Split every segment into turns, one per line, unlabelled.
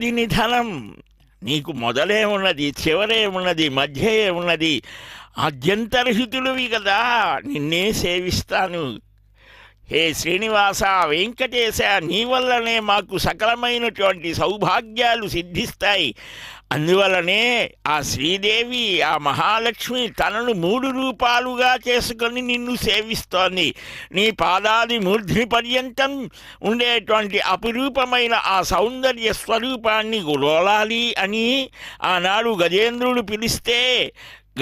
దీని ధనం నీకు మొదలే ఉన్నది చివరే ఉన్నది మధ్య ఉన్నది. అద్యంతరహితులువి కదా నిన్నే సేవిస్తాను. హే శ్రీనివాస వెంకటేశ నీ వల్లనే మాకు సకలమైనటువంటి సౌభాగ్యాలు సిద్ధిస్తాయి. అందువలనే ఆ శ్రీదేవి ఆ మహాలక్ష్మి తనను మూడు రూపాలుగా చేసుకొని నిన్ను సేవిస్తోంది. నీ పాదాది మూర్ధ్ని పర్యంతం ఉండేటువంటి అపురూపమైన ఆ సౌందర్య స్వరూపాన్ని గురోలాలి అని ఆనాడు గజేంద్రుడు పిలిస్తే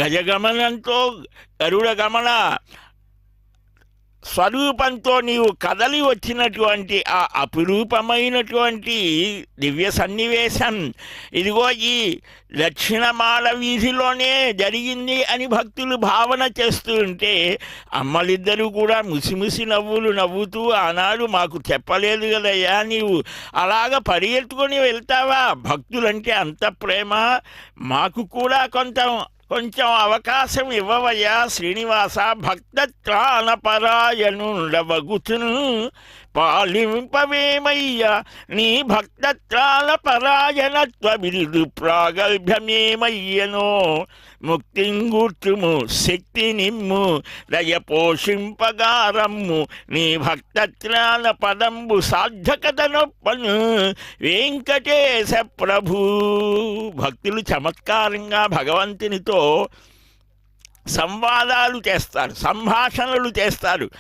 గజగమనంతో గరుడ గమన స్వరూపంతో నీవు కదలి వచ్చినటువంటి ఆ అపురూపమైనటువంటి దివ్య సన్నివేశం. ఇదిగో ఈ దక్షిణమాల వీధిలోనే జరిగింది అని భక్తులు భావన చేస్తూ ఉంటే అమ్మలిద్దరూ కూడా ముసిముసి నవ్వులు నవ్వుతూ ఆనాడు మాకు చెప్పలేదు కదయ్యా నీవు. అలాగ పరిగెత్తుకొని వెళ్తావా? భక్తులంటే అంత ప్రేమ. మాకు కూడా కొంత కొంచెం అవకాశం ఇవ్వవయ్యా శ్రీనివాస భక్తత్రాణపరాయణుండవగుతును పాలింపవేమయ్యా నీ భక్తత్రాల పరాయణత్వ బిరుదు ప్రాగల్భ్యమేమయ్యనో. ముక్తింగుర్తుము శక్తి నిమ్ము దయ పోషింపగారమ్ము నీ భక్తత్రాల పదంబు సార్థకతనొప్పను. వెంకటేశ ప్రభు భక్తులు చమత్కారంగా భగవంతునితో సంవాదాలు చేస్తారు సంభాషణలు చేస్తారు.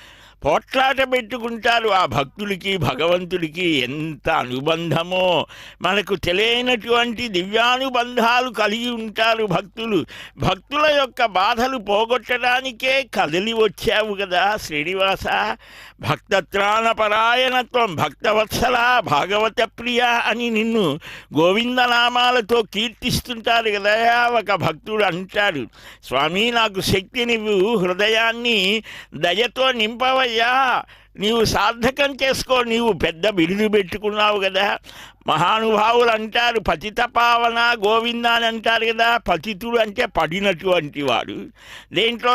పోట్లాట పెట్టుకుంటారు ఆ భక్తులకి భగవంతుడికి ఎంత అనుబంధమో. మనకు తెలియనటువంటి దివ్యానుబంధాలు కలిగి ఉంటారు భక్తులు. భక్తుల యొక్క బాధలు పోగొట్టడానికే కదిలి వచ్చావు కదా శ్రీనివాస. భక్తత్రాణపరాయణత్వం భక్తవత్సల భాగవత ప్రియ అని నిన్ను గోవిందనామాలతో కీర్తిస్తుంటారు కదా ఒక భక్తుడు అంటాడు. స్వామి నాకు శక్తినివ్వు హృదయాన్ని దయతో నింపవయ్యా నీవు సార్థకం చేసుకో నీవు పెద్ద బిరుదు పెట్టుకున్నావు కదా. మహానుభావులు అంటారు పతిత పావన గోవింద అని అంటారు కదా పతితుడు అంటే పడినటువంటి వాడు. దేంట్లో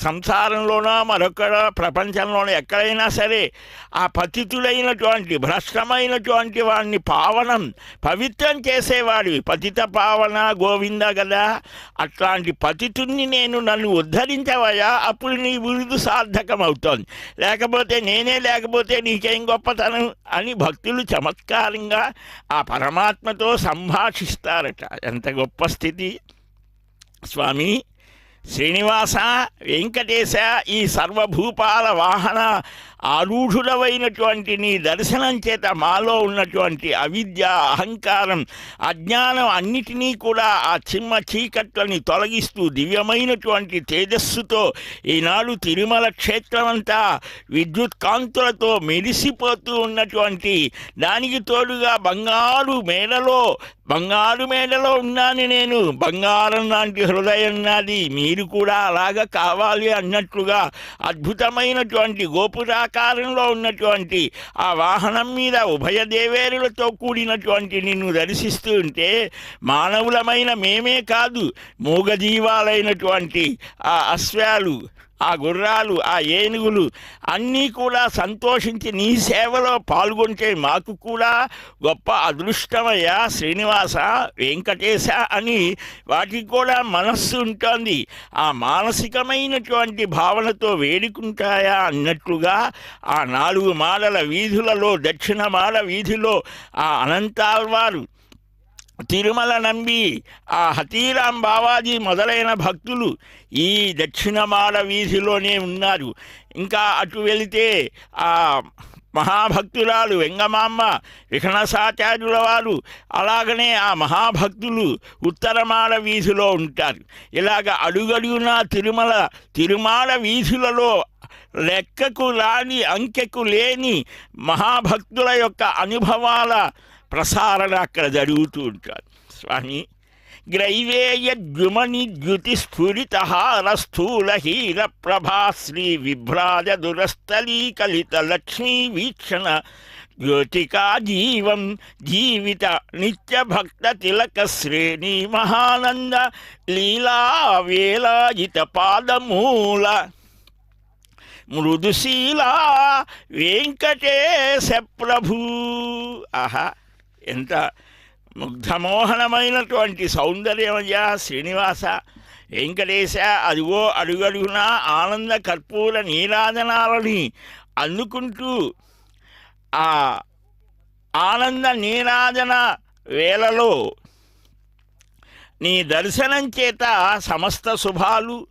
సంసారంలోనో మరొక ప్రపంచంలోనో ఎక్కడైనా సరే ఆ పతితుడైనటువంటి భ్రష్టమైనటువంటి వాడిని పావనం పవిత్రం చేసేవాడు. పతిత పావన గోవింద కదా అట్లాంటి పతితుణ్ణి నేను నన్ను ఉద్ధరించవయా అప్పుడు నీ విరుదు సార్థకం అవుతోంది లేకపోతే నేనే లేకపోతే నీకేం గొప్పతనం? అని భక్తులు చమత్కారంగా ఆ పరమాత్మతో సంభాషిస్తారట. ఎంత గొప్ప స్థితి. స్వామి శ్రీనివాస వెంకటేశ ఈ సర్వభూపాల వాహన ఆరూఢుడవైనటువంటి నీ దర్శనం చేత మాలో ఉన్నటువంటి అవిద్య అహంకారం అజ్ఞానం అన్నిటినీ కూడా ఆ చిమ్మ చీకట్లని తొలగిస్తూ దివ్యమైనటువంటి తేజస్సుతో ఈనాడు తిరుమల క్షేత్రమంతా విద్యుత్ కాంతులతో మెరిసిపోతూ ఉన్నటువంటి దానికి తోడుగా బంగారు మేడలో బంగారు మేడలో ఉన్నాను నేను. బంగారం లాంటి హృదయం నాది. మీరు కూడా అలాగ కావాలి అన్నట్లుగా అద్భుతమైనటువంటి గోపురాకారంలో ఉన్నటువంటి ఆ వాహనం మీద ఉభయ దేవేరులతో కూడినటువంటి నిన్ను దర్శిస్తూ ఉంటే మానవులమైన మేమే కాదు మూగజీవాలైనటువంటి ఆ అశ్వాలు ఆ గుర్రాలు ఆ ఏనుగులు అన్నీ కూడా సంతోషించి నీ సేవలో పాల్గొంటే మాకు కూడా గొప్ప అదృష్టమయ్యా శ్రీనివాస వెంకటేశ అని వాటికి కూడా మనస్సు ఉంటుంది. ఆ మానసికమైనటువంటి భావనతో వేడుకుంటాయా అన్నట్లుగా ఆ నాలుగు మాడల వీధులలో దక్షిణ మాల వీధిలో ఆ అనంతాల్వారు తిరుమల నంబి ఆ హతీరాం బావాజీ మొదలైన భక్తులు ఈ దక్షిణమాల వీధిలోనే ఉన్నారు. ఇంకా అటు వెళితే ఆ మహాభక్తురాలు వెంగమామ్మ విఘ్నసాచార్యుల వారు అలాగనే ఆ మహాభక్తులు ఉత్తరమాల వీధిలో ఉంటారు. ఇలాగ అడుగడుగునా తిరుమల తిరుమాల వీధులలో లెక్కకు రాని అంకెకు లేని మహాభక్తుల యొక్క అనుభవాల ప్రసారణ అక్కడ జరుగుతూ ఉంటారు. స్వామి గ్రైవేయ ద్యుమణి ద్యుతి స్ఫురిత స్థూల హీర ప్రభా శ్రీ విభ్రాజ దురస్థలీ కలిత లక్ష్మీ వీక్షణ జ్యోతికా జీవం జీవిత నిత్య భక్త తిలక శ్రేణి మహానంద లీలా వేలాజిత పాదమూల మృదుశీలా వెంకటేశ ప్రభు. ఆహా. ఎంత ముగ్ధమోహనమైనటువంటి సౌందర్యమయ శ్రీనివాస. వెంకటేశ అదిగో అడుగడుగున ఆనంద కర్పూర నీరాజనాలని అందుకుంటూ ఆ ఆనంద నీరాజన వేళలో నీ దర్శనం చేత సమస్త శుభాలు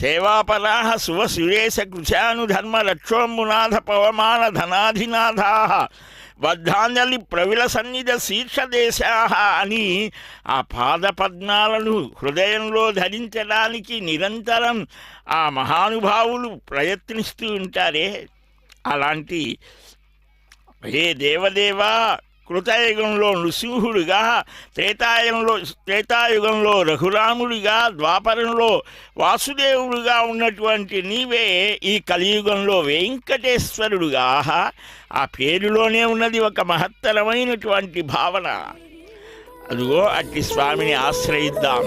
సేవాపరాహ శుభ సురేశ కృశాను ధర్మ రక్షోమునాథ పవమాన ధనాధినాథా బద్ధాంజలి ప్రవిల సన్నిధ శీర్షదేశా అని ఆ పాదపద్మాలను హృదయంలో ధరించడానికి నిరంతరం ఆ మహానుభావులు ప్రయత్నిస్తూ ఉంటారే. అలాంటి హే దేవదేవా కృతయుగంలో నృసింహుడిగా త్రేతాయుగంలో త్రేతాయుగంలో రఘురాముడిగా ద్వాపరంలో వాసుదేవుడుగా ఉన్నటువంటి నీవే ఈ కలియుగంలో వెంకటేశ్వరుడుగా. ఆహా, ఆ పేరులోనే ఉన్నది ఒక మహత్తరమైనటువంటి భావన. అదిగో అట్టి స్వామిని ఆశ్రయిద్దాం.